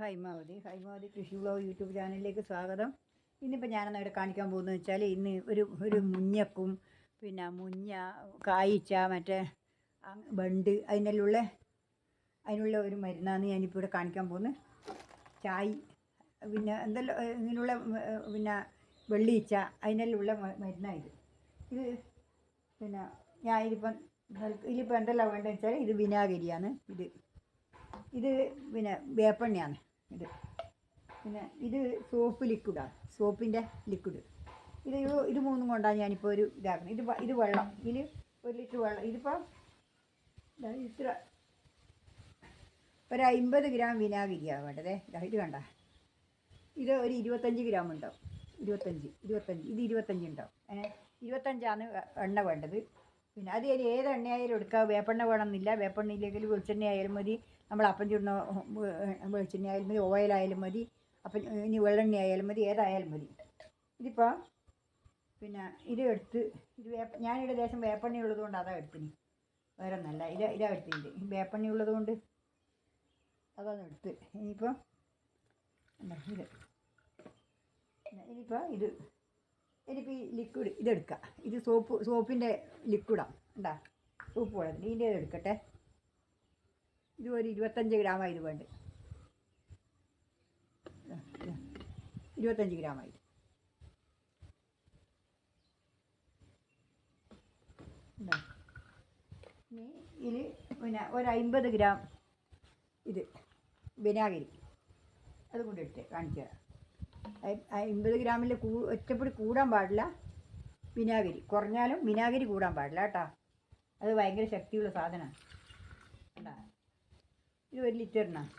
ഹൈമാവതി. ഹൈമാവതി കൃഷി blog YouTube ചാനലിലേക്ക് സ്വാഗതം. ഇന്നിപ്പോൾ ഞാനെന്ന് ഇവിടെ കാണിക്കാൻ പോകുന്നത് വെച്ചാൽ ഇന്ന് ഒരു ഒരു മുഞ്ഞക്കും പിന്നെ മുഞ്ഞ കായ്ച്ച മറ്റേ ബണ്ട് അതിനുള്ള അതിനുള്ള ഒരു മരുന്നാണ് ഞാനിപ്പോൾ ഇവിടെ കാണിക്കാൻ പോകുന്നത്. ചായ് പിന്നെ എന്തെല്ലാം ഇതിനുള്ള പിന്നെ വെള്ളിയിച്ച അതിനെല്ലാം മരുന്നാണ് ഇത്. ഇത് പിന്നെ ഞാൻ ഇതിപ്പം ഇതിലിപ്പോൾ എന്തെല്ലാം വേണ്ടതെന്ന് വെച്ചാൽ ഇത് വിനാഗിരിയാണ്. ഇത് ഇത് പിന്നെ വേപ്പെണ്ണയാണ്. ഇത്. പിന്നെ ഇത് സോപ്പ് ലിക്വിഡാണ് സോപ്പിന്റെ ലിക്വിഡ്. ഇത് ഇത് മൂന്നും കൊണ്ടാണ് ഞാനിപ്പോൾ ഒരു ഇതാക്കുന്നത്. ഇത് ഇത് വെള്ളം. ഇതിൽ ഒരു ലിറ്റർ വെള്ളം. ഇതിപ്പോൾ ഇത്ര. ഒരു അമ്പത് ഗ്രാം വിനാഗിരിയാണ് വേണ്ടത്. ഇത് കണ്ട. ഇത് ഒരു ഇരുപത്തഞ്ച് ഗ്രാം ഉണ്ടാവും. ഇരുപത്തഞ്ച് ഇരുപത്തഞ്ച്. ഇത് ഇരുപത്തഞ്ച് ഉണ്ടാവും. ഇരുപത്തഞ്ചാണ് എണ്ണ വേണ്ടത്. പിന്നെ അത് ഏത് എണ്ണയായാലും എടുക്കാം. വേപ്പെണ്ണ വേണമെന്നില്ല. വേപ്പെണ്ണ ഇല്ലെങ്കിൽ വെളിച്ചെണ്ണ ആയാലും മതി. നമ്മൾ അപ്പം ചുടുന്ന വെളിച്ചെണ്ണ ആയാലും മതി ഓയിലായാലും മതി അപ്പം ഇനി വെള്ളെണ്ണ ആയാലും മതി ഏതായാലും മതി. ഇതിപ്പോൾ പിന്നെ ഇത് എടുത്ത് ഇത് വേപ്പ ഞാനിവിടെ ദേശം വേപ്പെണ്ണ ഉള്ളത് കൊണ്ട് അതാ എടുത്തിന് വേറെ ഒന്നല്ല ഇത് ഇതാ എടുത്തിട്ടുണ്ട്. വേപ്പെണ്ണ ഉള്ളത് കൊണ്ട് അതാണ് എടുത്ത്. ഇനിയിപ്പോൾ ഇത് ഇനിയിപ്പോൾ ഇത് ഇനിയിപ്പോൾ ഈ ലിക്വിഡ് ഇതെടുക്കുക ഇത് സോപ്പ് സോപ്പിന്റെ ലിക്വിഡാണ് ഉണ്ടാ സോപ്പ് പോലെ ഇതിന്റെ എടുക്കട്ടെ. ഇത് ഇരുപത്തഞ്ച് ഗ്രാമായി ഇത് വേണ്ട? ഇരുപത്തഞ്ച് ഗ്രാമായി. ഇനി ഇതിൽ പിന്നെ ഒരു അമ്പത് ഗ്രാം ഇത് വിനാഗിരി. അത് കൂടി ഇട്ട് അയ്- അമ്പത് ഗ്രാമിൽ കൂ ഒറ്റപ്പെടി കൂടാൻ പാടില്ല വിനാഗിരി. കുറഞ്ഞാലും വിനാഗിരി കൂടാൻ പാടില്ല കേട്ടോ. അത് ഭയങ്കര ശക്തിയുള്ള സാധനമാണ്. കണ്ടാ? ഇത് ഒരു ലിറ്ററിനാണ്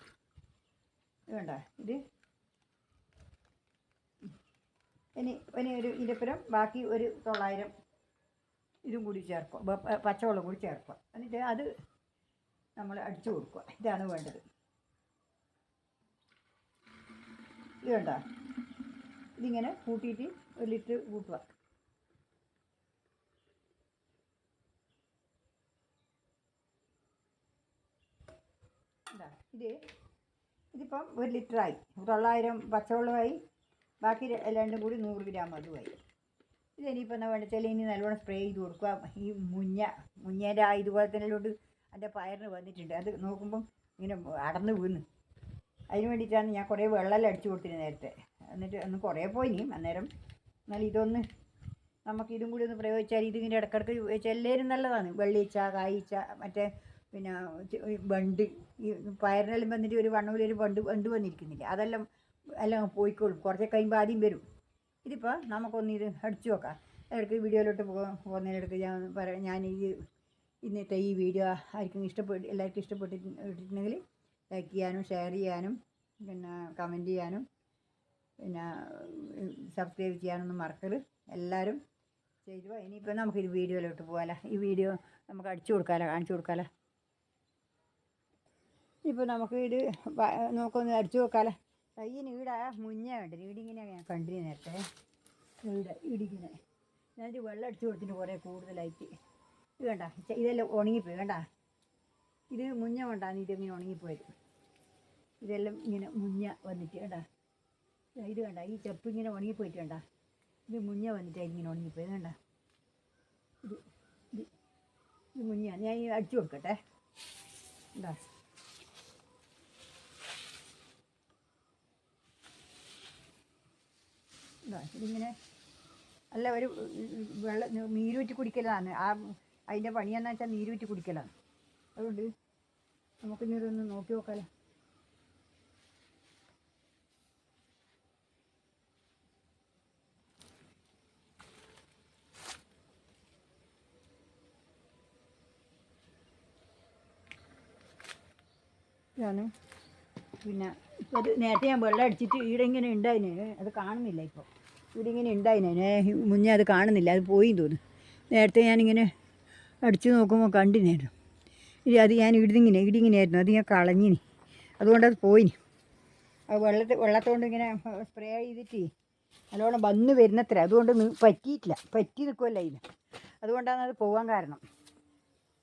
ഇത് വേണ്ട. ഇത് ഇനി ഇനി ഒരു ഇരപ്പുരം ബാക്കി ഒരു തൊള്ളായിരം ഇതും കൂടി ചേർക്കുക പച്ചവെള്ളം കൂടി ചേർക്കുക എന്നിട്ട് അത് നമ്മൾ അടിച്ചു കൊടുക്കുക. ഇതാണ് വേണ്ടത്. ഇത് വേണ്ട. ഇതിങ്ങനെ കൂട്ടിയിട്ട് ഒരു ലിറ്റർ കൂട്ടുക. ഇതാ, ഇത് ഇതിപ്പം ഒരു ലിറ്ററായി. തൊള്ളായിരം പച്ചവെള്ളമായി ബാക്കി രണ്ടും കൂടി നൂറ് ഗ്രാം അതുമായി. ഇതിനിയിപ്പോൾ എന്താ വേണ്ടത് വെച്ചാൽ ഇനി നല്ലോണം സ്പ്രേ ചെയ്ത് കൊടുക്കുക. ഈ മുഞ്ഞ മുഞ്ഞേന്റെ ആ ഇതുപോലെ തന്നെ കൊണ്ട് അതിന്റെ പയറിന് വന്നിട്ടുണ്ട്. അത് നോക്കുമ്പം ഇങ്ങനെ അടന്ന് വീണ്. അതിന് വേണ്ടിയിട്ടാണ് ഞാൻ കുറേ വെള്ളമെല്ലാം അടിച്ചു കൊടുത്തിരുന്നത് നേരത്തെ. എന്നിട്ട് ഒന്ന് കുറേ പോയി അന്നേരം എന്നാൽ ഇതൊന്ന് നമുക്ക് ഇതും കൂടി ഒന്ന് പ്രയോഗിച്ചാൽ ഇതിങ്ങനെ ഇടക്കിടക്ക് ഉപയോഗിച്ചാൽ എല്ലാവരും നല്ലതാണ്. വെള്ളിച്ച കായ്ച്ച മറ്റേ പിന്നെ വണ്ട് ഈ പയറിനെല്ലാം വന്നിട്ട് ഒരു വണ്ണൂലൊരു ബണ്ട് ബണ്ട് വന്നിരിക്കുന്നില്ല? അതെല്ലാം എല്ലാം പോയിക്കോളും. കുറച്ച് കഴിയുമ്പോൾ ആദ്യം വരും. ഇതിപ്പോൾ നമുക്കൊന്ന് ഇത് അടിച്ചു നോക്കാം ഇടയ്ക്ക് വീഡിയോയിലോട്ട് പോകുന്നതിനിടയ്ക്ക് ഞാൻ പറയാം ഞാൻ ഈ ഇന്നത്തെ ഈ വീഡിയോ ആർക്കും ഇഷ്ടപ്പെട്ട് എല്ലാവർക്കും ഇഷ്ടപ്പെട്ടിട്ടുണ്ടെങ്കിൽ ലൈക്ക് ചെയ്യാനും ഷെയർ ചെയ്യാനും പിന്നെ കമന്റ് ചെയ്യാനും പിന്നെ സബ്സ്ക്രൈബ് ചെയ്യാനൊന്നും മറക്കരുത്. എല്ലാവരും ചെയ്തു. ഇനിയിപ്പോൾ നമുക്കിത് വീഡിയോയിലോട്ട് പോകാമല്ലോ ഈ വീഡിയോ നമുക്ക് അടിച്ചു കൊടുക്കാമല്ലോ കാണിച്ചു കൊടുക്കാലോ. ഇപ്പോൾ നമുക്ക് ഇത് നമുക്കൊന്ന് അടിച്ചു നോക്കാമല്ലേ കയ്യിന് ഈട മുന്നേ കണ്ടിന് ഈടിങ്ങനെ ഞാൻ കണ്ടിന് നേരത്തെ. ഈട ഈടിങ്ങനെ. ഞാനിത് വെള്ളം അടിച്ചു കൊടുത്തിട്ട് കുറേ കൂടുതലായിട്ട്. ഇത് വേണ്ട ഇതെല്ലാം ഉണങ്ങിപ്പോയി വേണ്ട ഇത് മുഞ്ഞ കൊണ്ടാണ് ഇതിങ്ങനെ ഉണങ്ങിപ്പോയത്. ഇതെല്ലാം ഇങ്ങനെ മുഞ്ഞ വന്നിട്ട് വേണ്ട ഇത് വേണ്ട ഈ ചെപ്പ് ഇങ്ങനെ ഉണങ്ങിപ്പോയിട്ട് വേണ്ട ഇത് മുഞ്ഞ വന്നിട്ട് ഇങ്ങനെ ഉണങ്ങിപ്പോയത് വേണ്ട ഇത് ഇത് മുഞ്ഞ ഞാൻ അടിച്ചു കൊടുക്കട്ടെ. എന്താ ഇതിങ്ങനെ അല്ല ഒരു വെള്ളം നീരൂറ്റി കുടിക്കലാണ്. ആ അതിന്റെ പണിയെന്ന് വെച്ചാൽ നീരൂറ്റി കുടിക്കലാണ്. അതുകൊണ്ട് നമുക്കിനി ഇതൊന്ന് നോക്കി നോക്കാലോ. ഇതാണ്. പിന്നെ ഇപ്പോൾ നേരത്തെ ഞാൻ വെള്ളം അടിച്ചിട്ട് ഈടെ ഇങ്ങനെ ഉണ്ടായിന്. അത് കാണുന്നില്ല ഇപ്പോൾ ഇവിടെ ഇങ്ങനെ ഉണ്ടായിനെ മുന്നേ അത് കാണുന്നില്ല. അത് പോയി തോന്നുന്നു. നേരത്തെ ഞാനിങ്ങനെ അടിച്ചു നോക്കുമ്പോൾ കണ്ടിനായിരുന്നു അത് ഞാൻ ഇടിങ്ങനെ ഇടിങ്ങനെയായിരുന്നു അത് ഞാൻ കളഞ്ഞിനി. അതുകൊണ്ട് അത് പോയിനി. വെള്ളത്തിൽ വെള്ളത്തോണ്ട് ഇങ്ങനെ സ്പ്രേ ചെയ്തിട്ട് നല്ലോണം വന്ന് വരുന്നത്ര. അതുകൊണ്ട് പറ്റിയിട്ടില്ല. പറ്റി നിൽക്കുമല്ലോ ഇത്. അതുകൊണ്ടാണ് അത് പോകാൻ കാരണം.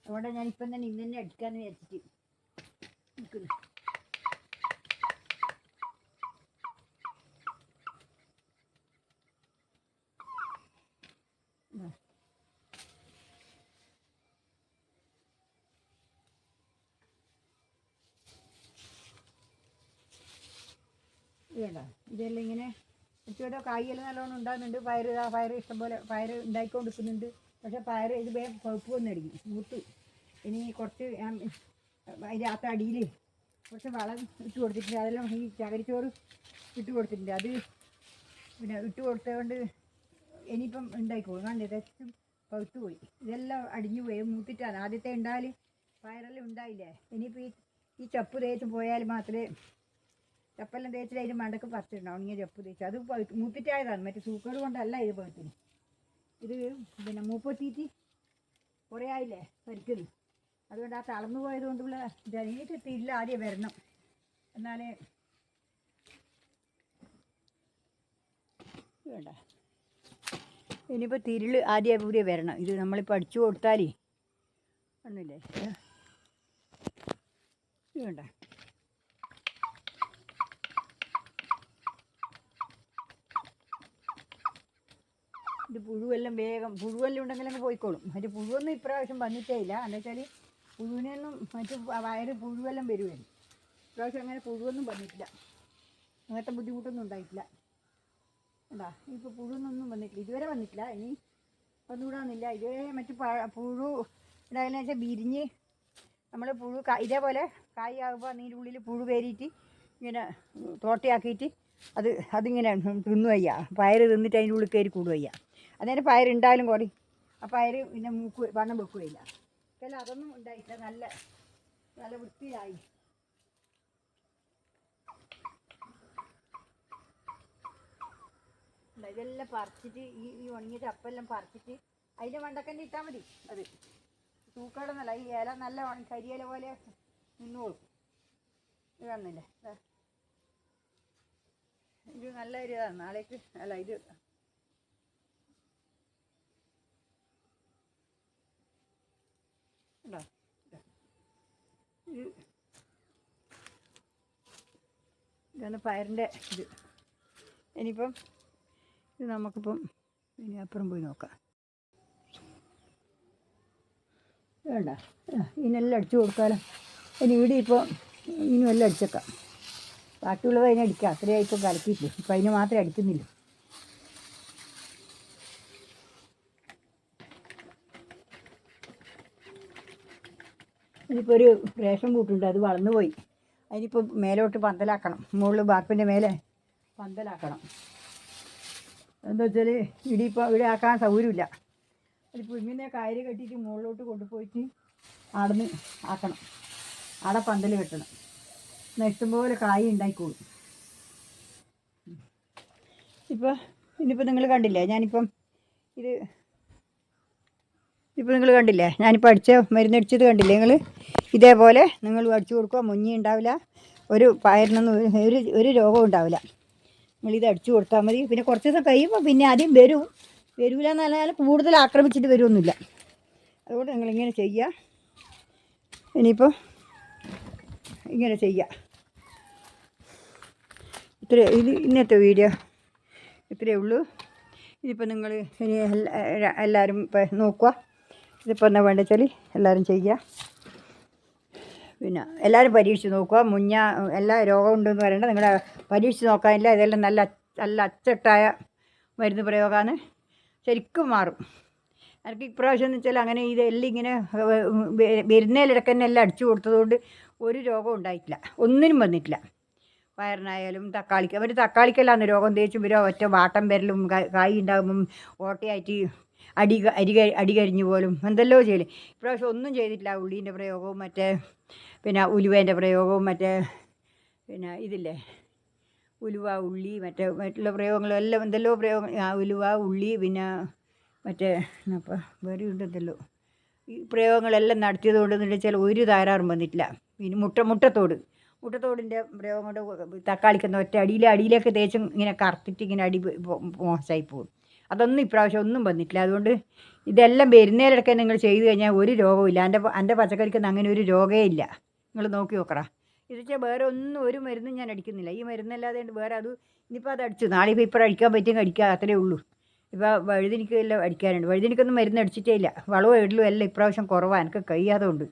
അതുകൊണ്ടാണ് ഞാനിപ്പം തന്നെ ഇന്ന് തന്നെ അടിക്കാമെന്ന് വിചാരിച്ചിട്ട് നിൽക്കുന്നു ഇതുണ്ട ഇതെല്ലാം ഇങ്ങനെ ഇച്ചിരി കായെല്ലാം നല്ലോണം ഉണ്ടാകുന്നുണ്ട്. പയർ പയർ ഇഷ്ടംപോലെ പയർ ഉണ്ടായിക്കൊണ്ടിരിക്കുന്നുണ്ട്. പക്ഷേ പയർ ഇത് വേഗം കുഴപ്പ് വന്നടിക്കും. മൂത്തു ഇനി കുറച്ച് അതിന്റെ അകത്ത് അടിയിൽ കുറച്ച് വളം ഇട്ട് കൊടുത്തിട്ടുണ്ട്. അതെല്ലാം ഈ ചകരിച്ചോറ് ഇട്ട് കൊടുത്തിട്ടുണ്ട്. അത് പിന്നെ ഇട്ട് കൊടുത്തതുകൊണ്ട് ഇനിയിപ്പം ഉണ്ടായിക്കോളും. കണ്ടേ? തെച്ചും പഴുത്തു പോയി. ഇതെല്ലാം അടിഞ്ഞു പോയി. മൂത്തിട്ടാണ്. ആദ്യത്തെ ഉണ്ടായാൽ പയറെല്ലാം ഉണ്ടായില്ലേ? ഇനിയിപ്പോൾ ഈ ഈ ചപ്പ് തേച്ച് പോയാൽ മാത്രമേ ചപ്പെല്ലാം തേച്ചിട്ട് അതിന് മണ്ടക്ക് പറിച്ചിടണം. ഉണങ്ങിയ ചപ്പ് തേച്ച്. അത് മൂപ്പിറ്റായതാണ് മറ്റേ സൂക്കേട് കൊണ്ടല്ല ഇത് പഴുത്തിന് ഇത് പിന്നെ മൂപ്പൊത്തിയിട്ട് കുറേ ആയില്ലേ പരിക്കുന്നു അതുകൊണ്ട് ആ തളർന്നു പോയത് കൊണ്ടുള്ള ജനീറ്റെത്തിയില്ല ആദ്യം വരണം. എന്നാലേ വേണ്ട ഇനിയിപ്പോൾ തിരിൾ ആദ്യം കൂടി വരണം. ഇത് നമ്മളിപ്പോൾ അടിച്ചു കൊടുത്താലേ ഒന്നുമില്ലേ വേണ്ട ഇത് പുഴുവെല്ലാം വേഗം പുഴുവെല്ലാം ഉണ്ടെങ്കിൽ അങ്ങ് പോയിക്കോളും. മറ്റു പുഴുവൊന്നും ഇപ്രാവശ്യം വന്നിട്ടേ ഇല്ല എന്താ വെച്ചാൽ പുഴുവിനൊന്നും മറ്റു വയറ് പുഴുവെല്ലാം വരുമായിരുന്നു ഇപ്രാവശ്യം അങ്ങനെ പുഴുവൊന്നും വന്നിട്ടില്ല. അങ്ങനത്തെ ബുദ്ധിമുട്ടൊന്നും ഉണ്ടായിട്ടില്ല. എന്താ ഇപ്പോൾ പുഴുവൊന്നും വന്നിട്ടില്ല. ഇതുവരെ വന്നിട്ടില്ല. ഇനി വന്നുകൂടാന്നില്ല. ഇതുവരെ മറ്റു പുഴു ഉണ്ടായെന്ന് വെച്ചാൽ വിരിഞ്ഞ് നമ്മൾ പുഴു ഇതേപോലെ കായാകുമ്പോൾ അതിന്റെ ഉള്ളിൽ പുഴു കയറിയിട്ട് ഇങ്ങനെ തോട്ടയാക്കിയിട്ട് അത് അതിങ്ങനെ തിന്നു വയ്യ പയർ തിന്നിട്ട് അതിന്റെ ഉള്ളിൽ കയറി കൂടുവയ്യ. അന്നേരം പയറുണ്ടായാലും കുറയും ആ പയർ പിന്നെ മൂക്ക് വണ്ണം വെക്കുകയില്ല പക്ഷേ അതൊന്നും ഉണ്ടായിട്ടില്ല നല്ല നല്ല വൃത്തിയായി. ഇതെല്ലാം പറിച്ചിട്ട് ഈ ഈ ഉണങ്ങിയ ചപ്പെല്ലാം പറിച്ചിട്ട് അതിന്റെ മണ്ടക്കന്നെ ഇട്ടാൽ മതി. അത് തൂക്കാടൊന്നല്ല. ഈ ഇല നല്ല കരിയില പോലെ നിന്നോളും. ഇത് കാണുന്നില്ലേ ദാ. ഇത് നല്ല ഒരു ഇതാണ്. നാളേക്ക് അല്ല ഇത് ഉണ്ടോ ഇതാ. ഇത് ഇതാണ് പയറിന്റെ ഇത്. ഇനിയിപ്പം ഇത് നമുക്കിപ്പം ഇനി അപ്പുറം പോയി നോക്കാം. വേണ്ട. ഇതിനെല്ലാം അടിച്ചു കൊടുക്കാലോ. ഇനി ഇവിടെ ഇപ്പോൾ ഇതിനും എല്ലാം അടിച്ചേക്കാം. ബാക്കിയുള്ളത് അതിനെ അടിക്കാം. അത്രയായി ഇപ്പോൾ കലക്കിയിട്ടില്ല. ഇപ്പം അതിന് മാത്രമേ അടിക്കുന്നില്ല. ഇതിപ്പോൾ ഒരു റേഷൻ കൂട്ടുണ്ട് അത് വളർന്നു പോയി. അതിനിപ്പോൾ മേലോട്ട് പന്തലാക്കണം. മുകളിൽ ബാർപ്പിന്റെ മേലെ പന്തലാക്കണം. എന്താ വെച്ചാൽ ഇടിയിപ്പോൾ ഇവിടെ ആക്കാൻ സൗകര്യമില്ല. അതിപ്പോൾ ഇങ്ങനെ കയറി കെട്ടിയിട്ട് മുകളിലോട്ട് കൊണ്ടുപോയിട്ട് അടന്ന് ആക്കണം. അവിടെ പന്തൽ കെട്ടണം. എന്നാൽ ഇഷ്ടംപോലെ കായ് ഉണ്ടായിക്കോളും. ഇപ്പോൾ ഇന്നിപ്പോൾ നിങ്ങൾ കണ്ടില്ലേ ഞാനിപ്പം ഇത് ഇപ്പോൾ നിങ്ങൾ കണ്ടില്ലേ? ഞാനിപ്പോൾ അടിച്ച മരുന്നടിച്ചത് കണ്ടില്ലേ നിങ്ങൾ ഇതേപോലെ നിങ്ങൾ അടിച്ചു കൊടുക്കുക മുഞ്ഞി ഉണ്ടാവില്ല. ഒരു പയറിനൊന്നും ഒരു- ഒരു രോഗവും ഉണ്ടാവില്ല. നിങ്ങളിത് അടിച്ചു കൊടുത്താൽ മതി. പിന്നെ കുറച്ച് ദിവസം കഴിയുമ്പോൾ പിന്നെ ആദ്യം വരും. വരില്ല പറഞ്ഞാൽ കൂടുതൽ ആക്രമിച്ചിട്ട് വരുമൊന്നുമില്ല അതുകൊണ്ട് നിങ്ങൾ ഇങ്ങനെ ചെയ്യുക ഇനിയിപ്പോൾ ഇങ്ങനെ ചെയ്യുക ഇത്ര ഇത് ഇന്നത്തെ വീഡിയോ ഇത്രയേ ഉള്ളൂ. ഇതിപ്പോൾ നിങ്ങൾ ഇനി എല്ലാവരും നോക്കുക ഇതിപ്പോൾ എന്നാ വേണ്ട വെച്ചാൽ എല്ലാവരും ചെയ്യുക. പിന്നെ എല്ലാവരും പരീക്ഷിച്ച് നോക്കുക. മുഞ്ഞ എല്ലാ രോഗം ഉണ്ടെന്ന് പറയണ്ട. നിങ്ങൾ പരീക്ഷിച്ച് നോക്കാനില്ല. ഇതെല്ലാം നല്ല നല്ല അച്ചട്ടായ മരുന്ന് പ്രയോഗമാണ് ശരിക്കും മാറും. എനിക്ക് ഇപ്രാവശ്യം എന്ന് വെച്ചാൽ അങ്ങനെ ഇതെല്ലാം ഇങ്ങനെ വരുന്നതിലിടക്ക് തന്നെ എല്ലാം അടിച്ചു കൊടുത്തതുകൊണ്ട് ഒരു രോഗവും ഉണ്ടായിട്ടില്ല. ഒന്നിനും വന്നിട്ടില്ല. വയറിനായാലും തക്കാളിക്ക് അവർ തക്കാളിക്കല്ലാന്ന് രോഗം തേച്ചും വരും ഒറ്റ വാട്ടം വരലും കായ് ഉണ്ടാകുമ്പം ഓട്ടയായിട്ട് അടി അരി അടി കരിഞ്ഞു പോലും എന്തെല്ലോ ചെയ്യലും. ഇപ്രാവശ്യം ഒന്നും ചെയ്തിട്ടില്ല. ഉള്ളീന്റെ പ്രയോഗവും മറ്റേ പിന്നെ ഉലുവേന്റെ പ്രയോഗവും മറ്റേ പിന്നെ ഇതില്ലേ? ഉലുവ ഉള്ളി മറ്റേ മറ്റുള്ള പ്രയോഗങ്ങളും എല്ലാം എന്തെല്ലോ പ്രയോഗം ഉലുവ ഉള്ളി പിന്നെ മറ്റേ അപ്പം വേറെ ഉണ്ടെന്തല്ലോ ഈ പ്രയോഗങ്ങളെല്ലാം നടത്തിയത് കൊണ്ടെന്ന് വെച്ചാൽ ഒരു താരാറും വന്നിട്ടില്ല. പിന്നെ മുട്ട മുട്ടത്തോട്. മുട്ടത്തോടിന്റെ പ്രയോഗം കൊണ്ട് തക്കാളിക്കുന്ന ഒറ്റ അടിയിൽ അടിയിലേക്ക് തേച്ചും ഇങ്ങനെ കറുത്തിട്ട് ഇങ്ങനെ അടി മോശമായി പോകും അതൊന്നും ഇപ്രാവശ്യം ഒന്നും വന്നിട്ടില്ല. അതുകൊണ്ട് ഇതെല്ലാം വരുന്നതിലിടയ്ക്ക് നിങ്ങൾ ചെയ്തു കഴിഞ്ഞാൽ ഒരു രോഗമില്ല എന്റെ എന്റെ പച്ചക്കറിക്ക് അങ്ങനെ ഒരു രോഗമേ ഇല്ല. നിങ്ങൾ നോക്കി നോക്കറ വെച്ചാൽ വേറെ ഒന്നും ഒരു മരുന്നും ഞാൻ അടിക്കുന്നില്ല. ഈ മരുന്നല്ലാതെ വേറെ അത് ഇനിയിപ്പോൾ അത് അടിച്ചു. നാളെ ഇപ്പോൾ ഇപ്പോൾ അടിക്കാൻ പറ്റും അടിക്കുക അത്രേ ഉള്ളൂ. ഇപ്പോൾ വഴുതിനിക്ക് എല്ലാം അടിക്കാനുണ്ട്. വഴുതിനിക്കൊന്നും മരുന്ന് അടിച്ചിട്ടേ ഇല്ല. വളവും ഇടലും എല്ലാം ഇപ്രാവശ്യം കുറവാണ് എനിക്ക് കഴിയാതെ ഉണ്ട്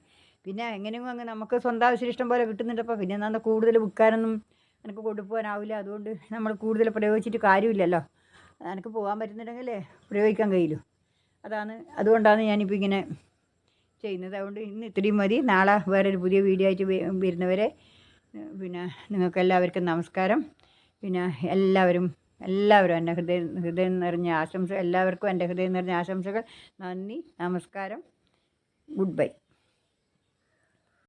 പിന്നെ എങ്ങനെയും അങ്ങ് നമുക്ക് സ്വന്തം ആവശ്യം പോലെ കിട്ടുന്നുണ്ടപ്പോൾ പിന്നെ എന്നാൽ കൂടുതൽ വിൽക്കാനൊന്നും എനിക്ക് കൊണ്ടുപോകാനാവില്ല. അതുകൊണ്ട് നമ്മൾ കൂടുതൽ പ്രയോഗിച്ചിട്ട് കാര്യമില്ലല്ലോ. എനിക്ക് പോകാൻ പറ്റുന്നുണ്ടെങ്കിൽ പ്രയോഗിക്കാൻ കഴിയില്ല. അതാണ് അതുകൊണ്ടാണ് ഞാനിപ്പോൾ ഇങ്ങനെ ചെയ്യുന്നത്. അതുകൊണ്ട് ഇന്ന് ഇത്രയും മതി. നാളെ വേറൊരു പുതിയ വീഡിയോ ആയിട്ട് വരുന്നവരെ പിന്നെ നിങ്ങൾക്ക് എല്ലാവർക്കും നമസ്കാരം. പിന്നെ എല്ലാവരും എല്ലാവരും എന്റെ ഹൃദയം ഹൃദയം നിറഞ്ഞ ആശംസ എല്ലാവർക്കും എന്റെ ഹൃദയം നിറഞ്ഞ ആശംസകൾ. നന്ദി നമസ്കാരം. Good bye.